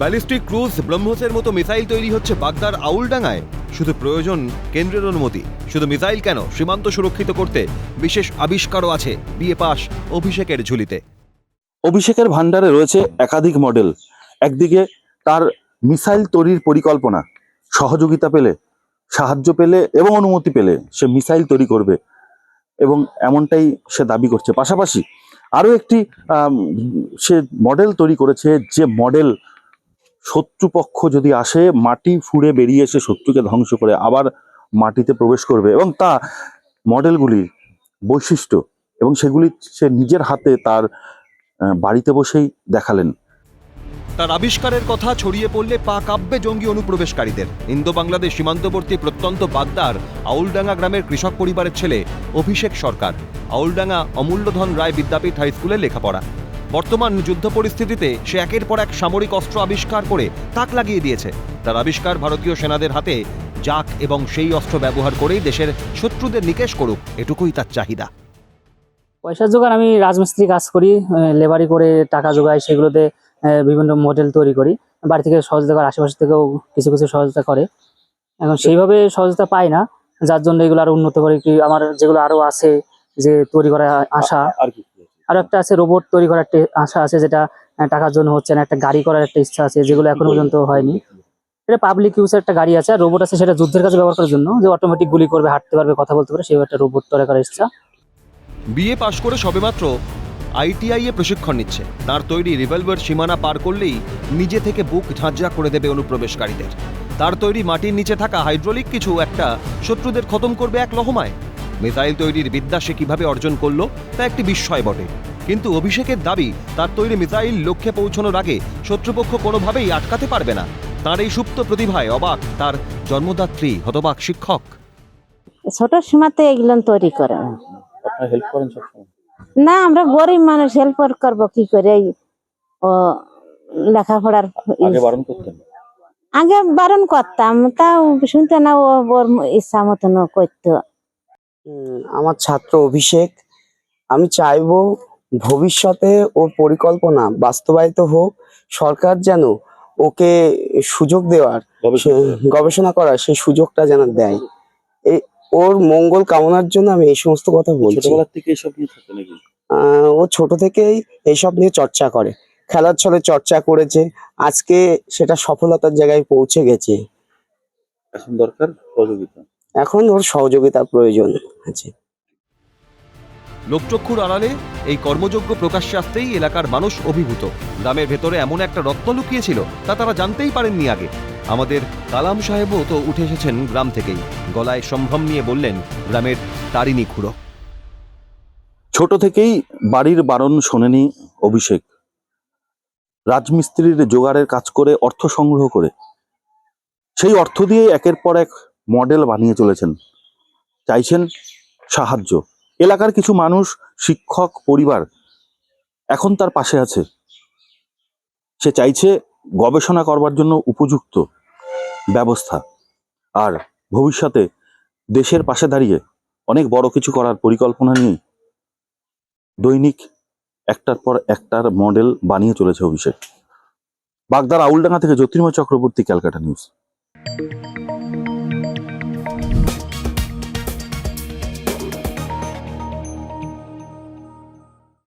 Ballistic cruise ব্রহ্মসের মতো missile তৈরি হচ্ছে বাগদার আউলডাঙ্গায়। শুধু প্রয়োজন কেন্দ্রের অনুমতি। শুধু মিসাইল কেন? সীমান্ত সুরক্ষিত করতে বিশেষ আবিষ্কারও আছে। বিএ পাস অভিষেকের ঝুলিতে। অভিষেকের ভান্ডারে রয়েছে একাধিক মডেল। একদিকে তার মিসাইল তৈরির পরিকল্পনা। সহযোগিতা পেলে, সাহায্য পেলে এবং অনুমতি পেলে সে মিসাইল তৈরি করবে এবং এমনটাই সে দাবি করছে। পাশাপাশি আরও একটি সে মডেল তৈরি করেছে যে মডেল শত্রুপক্ষ যদি আসে, মাটি ফুঁড়ে বেরিয়ে এসে শত্রুকে ধ্বংস করে আবার মাটিতে প্রবেশ করবে এবং তা মডেলগুলির বৈশিষ্ট্য এবং সেগুলি সে নিজের হাতে তার বাড়িতে বসেই দেখালেন। তার আবিষ্কারের কথা ছড়িয়ে পড়লে পা কাব্যে জঙ্গি অনুপ্রবেশকারীদের। ইন্দো বাংলাদেশ সীমান্তবর্তী প্রত্যন্ত বাগদার, আউলডাঙ্গা গ্রামের কৃষক পরিবারের ছেলে অভিষেক সরকার। আউলডাঙ্গা অমূল্যধন রায় বিদ্যাপীঠ হাই স্কুলে লেখাপড়া। বর্তমান যুদ্ধ পরিস্থিতিতে সে একের পর এক সামরিক অস্ত্র আবিষ্কার করে তাক লাগিয়ে দিয়েছে। তার আবিষ্কার ভারতীয় সেনাদের হাতে। যাক এবং সেই অস্ত্র ব্যবহার করেই দেশের শত্রুদের নিকেশ করুক এটুকুই তার চাহিদা। পয়সার জোগাড় আমি রাজমিস্ত্রি কাজ করি লেবারি করে টাকা জোগাই সেগুলোতে বিভিন্ন মডেল তৈরি করি। বাড়ি থেকে সহযোগিতা করে আশেপাশ থেকেও কিছু কিছু সহযোগিতা করে। এখন সেইভাবে সহযোগিতা পাই না যার জন্য এগুলো আরও উন্নত করে কি আমার যেগুলো আরও আছে যে তৈরি করা আশা। আর কি। আরও একটা আছে রোবট তৈরি করার আশা আছে যেটা টাকার জন্য হচ্ছে না, একটা গাড়ি করার একটা ইচ্ছা আছে, যেগুলো এখনও পর্যন্ত হয়নি। এটা পাবলিক ইউজের একটা গাড়ি আছে, আর রোবট আছে সেটা যুদ্ধের কাজে ব্যবহার করার জন্য, যে অটোমেটিক গুলি করবে, হাঁটতে পারবে, কথা বলতে পারবে সেই একটা রোবট তৈরি করার ইচ্ছা। বিএ পাশ করে সবেমাত্র আইটিআই এ প্রশিক্ষণ নিচ্ছে। তার তৈরি রিভলভার সীমানা পার করলেই নিজে থেকে বুক ঝাঁঝরা করে দেবে অনুপ্রবেশকারীদের। তার তৈরি মাটির নিচে থাকা হাইড্রোলিক কিছু একটা শত্রুদের খতম করবে এক লহমায়। মিসাইল তৈরির বিদ্যা সে কীভাবে অর্জন করল তা একটি বিস্ময় বটে। কিন্তু অভিষেকের দাবি তার তৈরি মিসাইল লক্ষ্যে পৌঁছানোর আগে শত্রুপক্ষ কোনোভাবেই আটকাতে পারবে না। তার এই সুপ্ত প্রতিভায় অবাক তার জন্মদাত্রী হতবাক শিক্ষক। ছোট সীমাতে এগুলো তৈরি করে হেল্প করেন না আমরা গরিব মানুষ হেল্প করব কি করে? এই ও লেখাপড়ার আগে বারণ করতেন? আগে বারণ করতাম তাও শুনতে না ও ওর ইচ্ছা মতন করতো। আমার ছাত্র অভিষেক। আমি চাইব ভবিষ্যতে ওর পরিকল্পনা বাস্তবায়িত হোক সরকার যেন ওকে সুযোগ দেওয়ার গবেষণা করার। সেই সুযোগটা যেন দেয়। ওর মঙ্গল কামনার জন্য আমি এই সমস্ত কথা বলছি। থেকে এসব নিয়ে থাকে নাকি? আহ, ও ছোট থেকেই এইসব নিয়ে চর্চা করে। খেলার ছলে চর্চা করেছে। আজকে সেটা সফলতার জায়গায় পৌঁছে গেছে। এখন দরকার সহযোগিতা। এখন ওর সহযোগিতার প্রয়োজন। আছে। লোকচক্ষুর আড়ালে এই কর্মযোগ্য প্রকাশ্যে আসতেই এলাকার মানুষ অভিভূত। গ্রামের ভেতরে এমন একটা রত্ন লুকিয়েছিল তা তারা জানতেই পারেননি আগে। আমাদের কালাম সাহেবও তো উঠে এসেছেন গ্রাম থেকেই। গলায় সম্ভ্রম নিয়ে বললেন গ্রামের তারিণী খুঁড়ো। ছোট থেকেই বাড়ির বারণ শোনেনি অভিষেক। রাজমিস্ত্রির জোগাড়ের কাজ করে অর্থ সংগ্রহ করে। সেই অর্থ দিয়ে একের পর এক মডেল বানিয়ে চলেছেন। চাইছেন সাহায্য। এলাকার কিছু মানুষ, শিক্ষক, পরিবার এখন তার পাশে আছে। সে চাইছে গবেষণা করবার জন্য উপযুক্ত ব্যবস্থা। আর ভবিষ্যতে দেশের পাশে দাঁড়িয়ে অনেক বড় কিছু করার পরিকল্পনা নিয়ে দৈনিক একটার পর একটার মডেল বানিয়ে চলেছে অভিষেক। বাগদার আউলডাঙ্গা থেকে জ্যোতির্ময় চক্রবর্তী, ক্যালকাটা নিউজ।